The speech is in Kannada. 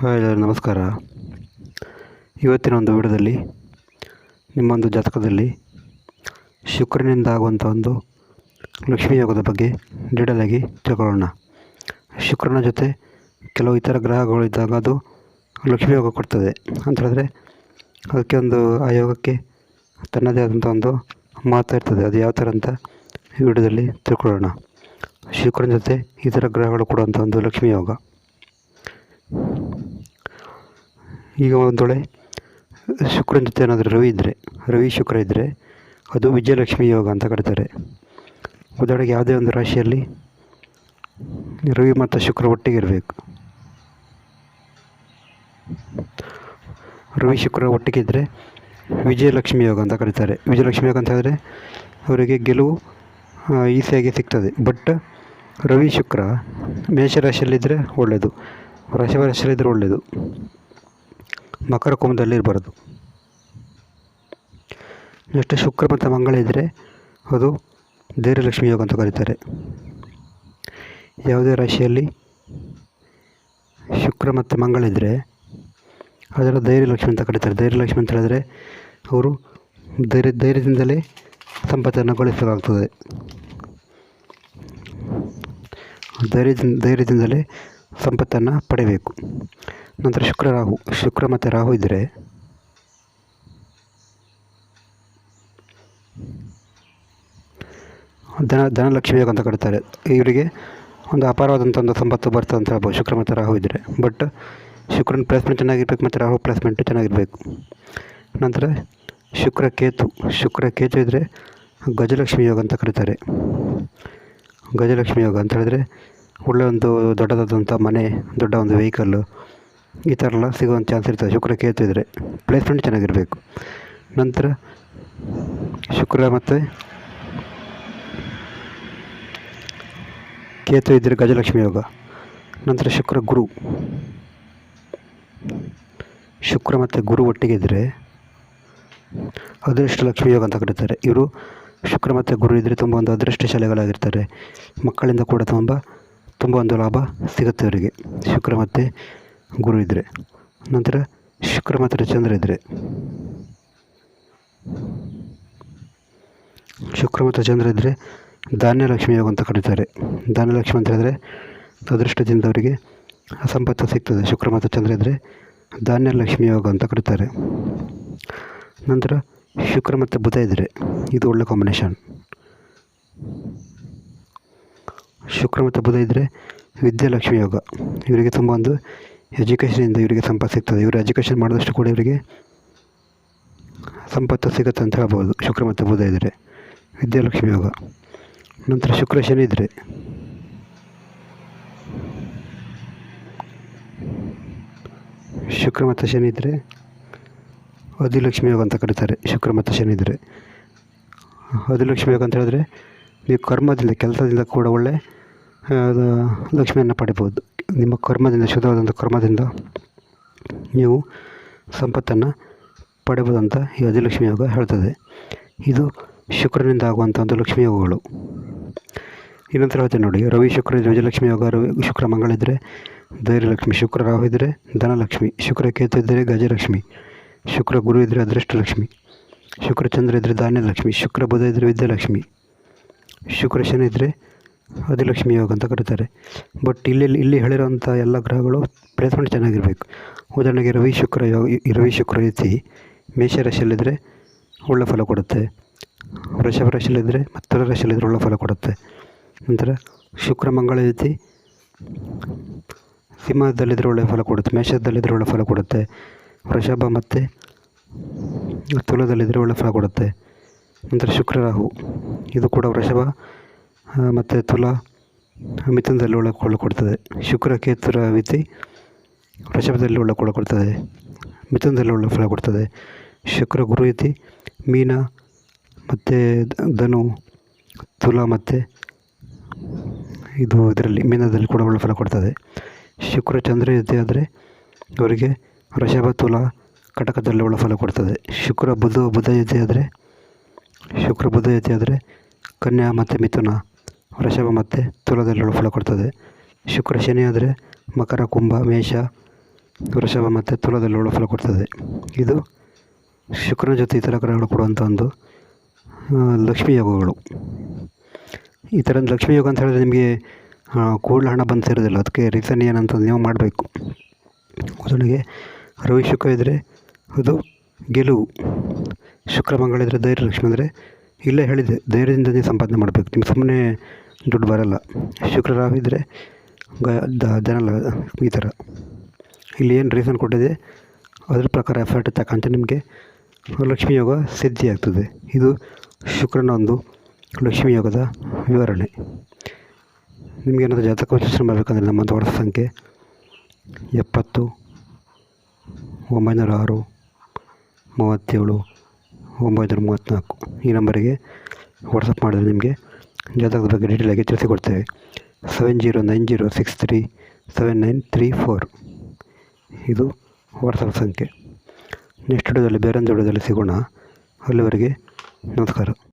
ಹಾಯ್ ಎಲ್ಲರಿಗೂ ನಮಸ್ಕಾರ. ಇವತ್ತಿನ ಒಂದು ವಿಡಿಯೋದಲ್ಲಿ, ನಿಮ್ಮೊಂದು ಜಾತಕದಲ್ಲಿ ಶುಕ್ರನಿಂದ ಆಗುವಂಥ ಒಂದು ಲಕ್ಷ್ಮೀ ಯೋಗದ ಬಗ್ಗೆ ಡೀಟೇಲ್ ಆಗಿ ತಿಳ್ಕೊಳ್ಳೋಣ. ಶುಕ್ರನ ಜೊತೆ ಕೆಲವು ಇತರ ಗ್ರಹಗಳು ಇದ್ದಾಗ ಅದು ಲಕ್ಷ್ಮೀ ಯೋಗ ಕೊಡ್ತದೆ ಅಂತ ಹೇಳಿದ್ರೆ, ಅದಕ್ಕೆ ಒಂದು, ಆ ಯೋಗಕ್ಕೆ ತನ್ನದೇ ಆದಂಥ ಒಂದು ಮಹತ್ವ ಇರ್ತದೆ. ಅದು ಯಾವ ಥರ ಅಂತ ಈ ವಿಡಿಯೋದಲ್ಲಿ ತಿಳ್ಕೊಳ್ಳೋಣ. ಶುಕ್ರನ ಜೊತೆ ಇತರ ಗ್ರಹಗಳು ಕೊಡುವಂಥ ಒಂದು ಲಕ್ಷ್ಮೀ ಯೋಗ. ಈಗ ಒಂದು ವೇಳೆ ಶುಕ್ರನ ಜೊತೆ ಏನಾದರೂ ರವಿ ಇದ್ದರೆ ರವಿ ಶುಕ್ರ ಇದ್ದರೆ ಅದು ವಿಜಯಲಕ್ಷ್ಮಿ ಯೋಗ ಅಂತ ಕರೀತಾರೆ. ಉದಾಹರಣೆಗೆ ಯಾವುದೇ ಒಂದು ರಾಶಿಯಲ್ಲಿ ರವಿ ಮತ್ತು ಶುಕ್ರ ಒಟ್ಟಿಗೆ ಇರಬೇಕು. ರವಿ ಶುಕ್ರ ಒಟ್ಟಿಗೆ ಇದ್ದರೆ ವಿಜಯಲಕ್ಷ್ಮಿ ಯೋಗ ಅಂತ ಕರೀತಾರೆ. ವಿಜಯಲಕ್ಷ್ಮಿ ಯೋಗ ಅಂತ ಹೇಳಿದ್ರೆ ಅವರಿಗೆ ಗೆಲುವು ಈಸಿಯಾಗಿ ಸಿಗ್ತದೆ. ಬಟ್ ರವಿ ಶುಕ್ರ ಮೇಷರಾಶಿಯಲ್ಲಿದ್ದರೆ ಒಳ್ಳೆಯದು ವೃಷಭ ರಾಶಿಯಲ್ಲಿದ್ದರೆ ಒಳ್ಳೆಯದು ಮಕರ ಕುಂಭದಲ್ಲಿ ಇರಬಾರ್ದು ನೆಕ್ಸ್ಟ್ ಶುಕ್ರ ಮತ್ತು ಮಂಗಳ ಇದ್ದರೆ ಅದು ಧೈರ್ಯಲಕ್ಷ್ಮಿ ಯೋಗ ಅಂತ ಕರೀತಾರೆ. ಯಾವುದೇ ರಾಶಿಯಲ್ಲಿ ಶುಕ್ರ ಮತ್ತು ಮಂಗಳ ಇದ್ದರೆ ಅದರ ಧೈರ್ಯಲಕ್ಷ್ಮಿ ಅಂತ ಕರೀತಾರೆ. ಧೈರ್ಯಲಕ್ಷ್ಮಿ ಅಂತ ಹೇಳಿದರೆ ಅವರು ಧೈರ್ಯ, ಧೈರ್ಯದಿಂದಲೇ ಸಂಪತ್ತನ್ನು ಗಳಿಸಬೇಕಾಗ್ತದೆ. ಧೈರ್ಯದಿಂದ, ಧೈರ್ಯದಿಂದಲೇ ಸಂಪತ್ತನ್ನು ಪಡೆಯಬೇಕು ನಂತರ ಶುಕ್ರ ರಾಹು, ಶುಕ್ರ ಮತ್ತು ರಾಹು ಇದ್ದರೆ ಧನ, ಧನಲಕ್ಷ್ಮಿ ಯೋಗ ಅಂತ ಕರೀತಾರೆ. ಇವರಿಗೆ ಒಂದು ಅಪಾರವಾದಂಥ ಒಂದು ಸಂಪತ್ತು ಬರ್ತದೆ ಅಂತ ಹೇಳ್ಬೋದು, ಶುಕ್ರ ಮತ್ತು ರಾಹು ಇದ್ದರೆ ಬಟ್ ಶುಕ್ರನ ಪ್ಲೇಸ್ಮೆಂಟ್ ಚೆನ್ನಾಗಿರ್ಬೇಕು ಮತ್ತು ರಾಹು ಪ್ಲೇಸ್ಮೆಂಟ್ ಚೆನ್ನಾಗಿರಬೇಕು. ನಂತರ ಶುಕ್ರ ಕೇತು ಶುಕ್ರ ಕೇತು ಇದ್ದರೆ ಗಜಲಕ್ಷ್ಮಿ ಯೋಗ ಅಂತ ಕರೀತಾರೆ. ಗಜಲಕ್ಷ್ಮಿ ಯೋಗ ಅಂತ ಹೇಳಿದ್ರೆ ಒಳ್ಳೆ ಒಂದು ದೊಡ್ಡದಾದಂಥ ಮನೆ, ದೊಡ್ಡ ಒಂದು ವೆಹಿಕಲ್ಲು ಈ ಥರ ಎಲ್ಲ ಸಿಗುವಂಥ ಚಾನ್ಸ್ ಇರ್ತದೆ. ಶುಕ್ರ ಕೇತು ಇದ್ದರೆ ಪ್ಲೇಸ್ಮೆಂಟ್ ಚೆನ್ನಾಗಿರಬೇಕು. ನಂತರ ಶುಕ್ರ ಮತ್ತು ಕೇತು ಇದ್ದರೆ ಗಜಲಕ್ಷ್ಮಿ ಯೋಗ. ನಂತರ ಶುಕ್ರ ಗುರು. ಶುಕ್ರ ಮತ್ತು ಗುರು ಒಟ್ಟಿಗೆ ಇದ್ದರೆ ಅದೃಷ್ಟ ಲಕ್ಷ್ಮಿ ಯೋಗ ಅಂತ ಕರೀತಾರೆ. ಇವರು ಶುಕ್ರ ಮತ್ತು ಗುರು ಇದ್ದರೆ ತುಂಬ ಒಂದು ಅದೃಷ್ಟಶಾಲಿಗಳಾಗಿರ್ತಾರೆ ಮಕ್ಕಳಿಂದ ಕೂಡ ತುಂಬ ತುಂಬ ಒಂದು ಲಾಭ ಸಿಗುತ್ತೆ ಅವರಿಗೆ. ಶುಕ್ರ ಮತ್ತು ಗುರು ಇದ್ದರೆ ನಂತರ ಶುಕ್ರ ಮತ್ತು ಚಂದ್ರ ಇದ್ದರೆ ಶುಕ್ರ ಮತ್ತು ಚಂದ್ರ ಇದ್ದರೆ ಧಾನ್ಯಲಕ್ಷ್ಮಿ ಯೋಗ ಅಂತ ಕರೀತಾರೆ. ಧಾನ್ಯಲಕ್ಷ್ಮಿ ಅಂತ ಹೇಳಿದ್ರೆ ಅದೃಷ್ಟದಿಂದ ಅವರಿಗೆ ಸಂಪತ್ತು ಸಿಗ್ತದೆ. ಶುಕ್ರ ಮತ್ತು ಚಂದ್ರ ಇದ್ದರೆ ಧಾನ್ಯಲಕ್ಷ್ಮಿ ಯೋಗ ಅಂತ ಕರೀತಾರೆ. ನಂತರ ಶುಕ್ರ ಮತ್ತು ಬುಧ ಇದ್ದರೆ ಇದು ಒಳ್ಳೆ ಕಾಂಬಿನೇಷನ್ ಶುಕ್ರ ಮತ್ತು ಬುಧ ಇದ್ದರೆ ವಿದ್ಯಾಲಕ್ಷ್ಮಿ ಯೋಗ. ಇವರಿಗೆ ತುಂಬ ಒಂದು ಎಜುಕೇಷನಿಂದ ಇವರಿಗೆ ಸಂಪತ್ತು ಸಿಗ್ತದೆ. ಇವರು ಎಜುಕೇಷನ್ ಮಾಡಿದಷ್ಟು ಕೂಡ ಇವರಿಗೆ ಸಂಪತ್ತು ಸಿಗುತ್ತೆ ಅಂತ ಹೇಳ್ಬೋದು. ಶುಕ್ರ ಮತ್ತು ಬುಧ ಇದ್ದರೆ ವಿದ್ಯಾಲಕ್ಷ್ಮಿ ಯೋಗ. ನಂತರ ಶುಕ್ರ ಶನಿ ಇದ್ದರೆ ಶುಕ್ರ ಮತ್ತು ಶನಿ ಇದ್ದರೆ ಅಧಿಲಕ್ಷ್ಮಿ ಯೋಗ ಅಂತ ಕರೀತಾರೆ. ಶುಕ್ರ ಮತ್ತು ಶನಿ ಇದ್ದರೆ ಅಧಿಲಕ್ಷ್ಮಿ ಯೋಗ ಅಂತ ಹೇಳಿದ್ರೆ ನೀವು ಕರ್ಮದಿಂದ, ಕೆಲಸದಿಂದ ಕೂಡ ಒಳ್ಳೆ ಅದು ಲಕ್ಷ್ಮಿಯನ್ನು ಪಡಿಬೋದು. ನಿಮ್ಮ ಕರ್ಮದಿಂದ, ಶುದ್ಧವಾದಂಥ ಕರ್ಮದಿಂದ ನೀವು ಸಂಪತ್ತನ್ನು ಪಡೆಯಬಹುದು ಈ ಅಧಿಲಕ್ಷ್ಮಿ ಯೋಗ ಹೇಳ್ತದೆ. ಇದು ಶುಕ್ರನಿಂದ ಆಗುವಂಥ ಒಂದು ಲಕ್ಷ್ಮಿ ಯೋಗಗಳು. ಇನ್ನೊಂದು ಹೇಳ್ತೇನೆ ನೋಡಿ, ರವಿ ಶುಕ್ರ ಇದ್ರೆ ವಿಜಯಲಕ್ಷ್ಮಿ ಯೋಗ, ರವಿ ಶುಕ್ರ ಮಂಗಳ ಇದ್ದರೆ ಧೈರ್ಯಲಕ್ಷ್ಮಿ, ಶುಕ್ರ ರಾಹು ಇದ್ದರೆ ಧನಲಕ್ಷ್ಮಿ, ಶುಕ್ರ ಕೇತು ಇದ್ದರೆ ಗಜಲಕ್ಷ್ಮಿ, ಶುಕ್ರ ಗುರು ಇದ್ದರೆ ಅದೃಷ್ಟಲಕ್ಷ್ಮಿ, ಶುಕ್ರ ಚಂದ್ರ ಇದ್ದರೆ ಧಾನ್ಯಲಕ್ಷ್ಮಿ, ಶುಕ್ರ ಬುಧ ಇದ್ದರೆ ವಿದ್ಯಾಲಕ್ಷ್ಮಿ, ಶುಕ್ರ ಶನಿ ಇದ್ದರೆ ಅಧಿಲಕ್ಷ್ಮಿ ಯೋಗ ಅಂತ ಕರೀತಾರೆ. ಬಟ್ ಇಲ್ಲಿ ಇಲ್ಲಿ ಹೇಳಿರೋಂಥ ಎಲ್ಲ ಗ್ರಹಗಳು ಪ್ಲೇಸ್ಮೆಂಟ್ ಚೆನ್ನಾಗಿರಬೇಕು. ಉದಾಹರಣೆಗೆ ರವಿ ಶುಕ್ರ ಯೋಗ ರವಿ ಶುಕ್ರ ಯುತಿ ಮೇಷರಾಶಿಯಲ್ಲಿದ್ದರೆ ಒಳ್ಳೆ ಫಲ ಕೊಡುತ್ತೆ. ವೃಷಭ ರಾಶಿಯಲ್ಲಿದ್ದರೆ ಮತ್ತು ತುಲಾ ರಾಶಿಯಲ್ಲಿದ್ದರೆ ಒಳ್ಳೆ ಫಲ ಕೊಡುತ್ತೆ. ನಂತರ ಶುಕ್ರ ಮಂಗಳ ಯುತಿ ಸಿಂಹದಲ್ಲಿದ್ದರೆ ಒಳ್ಳೆ ಫಲ ಕೊಡುತ್ತೆ ಮೇಷದಲ್ಲಿದ್ದರೆ ಒಳ್ಳೆ ಫಲ ಕೊಡುತ್ತೆ. ವೃಷಭ ಮತ್ತು ತುಲದಲ್ಲಿದ್ದರೆ ಒಳ್ಳೆ ಫಲ ಕೊಡುತ್ತೆ. ನಂತರ ಶುಕ್ರ ರಾಹು, ಇದು ಕೂಡ ವೃಷಭ. ಮತ್ತು ತುಲಾ ಮಿಥುನದಲ್ಲಿ ಕೊಳ ಕೊಡ್ತದೆ. ಶುಕ್ರ ಕೇತುರ ಮಿತಿ ವೃಷಭದಲ್ಲಿ ಒಳ್ಳೆ ಕೊಳ ಕೊಡ್ತದೆ. ಮಿಥುನದಲ್ಲಿ ಒಳ್ಳೆ ಫಲ ಕೊಡ್ತದೆ. ಶುಕ್ರ ಗುರು ಇತಿ ಮೀನ ಮತ್ತು ಧನು, ತುಲಾ ಮತ್ತು ಇದು ಇದರಲ್ಲಿ ಮೀನದಲ್ಲಿ ಕೂಡ ಒಳ್ಳೆ ಫಲ ಕೊಡ್ತದೆ. ಶುಕ್ರ ಚಂದ್ರ ಯುತಿ ಆದರೆ ಅವರಿಗೆ ವೃಷಭ, ತುಲಾ ಕಟಕದಲ್ಲಿ ಒಳ್ಳೆ ಫಲ ಕೊಡ್ತದೆ. ಶುಕ್ರ ಬುಧ ಬುಧ ಯುತಿ ಆದರೆ, ಶುಕ್ರ ಬುಧ ಯುತಿ ಆದರೆ ಕನ್ಯಾ ಮತ್ತು ಮಿಥುನ ವೃಷಭ ಮತ್ತು ತುಲದಲ್ಲಿ ಫಲ ಕೊಡ್ತದೆ. ಶುಕ್ರ ಶನಿ ಆದರೆ ಮಕರ, ಕುಂಭ, ಮೇಷ, ವೃಷಭ ಮತ್ತು ತುಲದಲ್ಲಿ ಫಲ ಕೊಡ್ತದೆ. ಇದು ಶುಕ್ರನ ಜೊತೆ ಇತರ ಗ್ರಹಗಳು ಕೊಡುವಂಥ ಒಂದು ಲಕ್ಷ್ಮೀ ಯೋಗಗಳು. ಈ ಥರ ಲಕ್ಷ್ಮೀ ಯೋಗ ಅಂತ ಹೇಳಿದ್ರೆ ನಿಮಗೆ ಕೂಡಲ ಹಣ ಬಂದು ಸೇರೋದಿಲ್ಲ ಅದಕ್ಕೆ ರೀಸನ್ ಏನಂತ ನೀವು ಮಾಡಬೇಕು. ಉದಾಹರಣೆಗೆ ರವಿ ಶುಕ್ರ ಇದ್ದರೆ ಅದು ಗೆಲುವು. ಶುಕ್ರ ಮಂಗಳ ಇದ್ದರೆ ಧೈರ್ಯ ಲಕ್ಷ್ಮಿ ಅಂದರೆ ಇಲ್ಲೇ ಹೇಳಿದೆ ಧೈರ್ಯದಿಂದ ನೀವು ಸಂಪಾದನೆ ಮಾಡಬೇಕು. ನಿಮ್ಗೆ ಸುಮ್ಮನೆ ದುಡ್ಡು ಬರಲ್ಲ. ಶುಕ್ರ ರಾಹು ಇದ್ದರೆ ಗ, ದ- ಜನಲ ಈ ಥರ. ಇಲ್ಲಿ ಏನು ರೀಸನ್ ಕೊಟ್ಟಿದೆ? ಅದ್ರ ಪ್ರಕಾರ ಎಫರ್ಟ್ ತಕ್ಕಂತೆ ನಿಮಗೆ ಲಕ್ಷ್ಮೀ ಯೋಗ ಸಿದ್ಧಿ ಆಗ್ತದೆ. ಇದು ಶುಕ್ರನ ಒಂದು ಲಕ್ಷ್ಮೀ ಯೋಗದ ವಿವರಣೆ. ನಿಮಗೇನಾದರೂ ಜಾತಕ ವಿಶ್ಲೇಷಣೆ ಮಾಡಬೇಕಂದ್ರೆ ನಮ್ಮ ದೊಡ್ಡ ಸಂಖ್ಯೆ ಎಪ್ಪತ್ತು, ಒಂಬೈನೂರ ಆರು, ಮೂವತ್ತೇಳು, ಒಂಬೈನೂರ ಮೂವತ್ತ್ನಾಲ್ಕು. ಈ ನಂಬರಿಗೆ ವಾಟ್ಸಪ್ ಮಾಡಿದ್ರೆ ನಿಮಗೆ ಜಾತಕದ ಬಗ್ಗೆ ಡೀಟೇಲಾಗಿ ತಿಳಿಸಿಕೊಡ್ತೇವೆ. Seven zero nine zero six three seven nine three four ಇದು ವಾಟ್ಸಪ್ ಸಂಖ್ಯೆ. ನೆಕ್ಸ್ಟ್ ವಿಡಿಯೋದಲ್ಲಿ ಬೇರೊಂದು ವಿಡಿಯೋದಲ್ಲಿ ಸಿಗೋಣ. ಅಲ್ಲಿವರೆಗೆ ನಮಸ್ಕಾರ.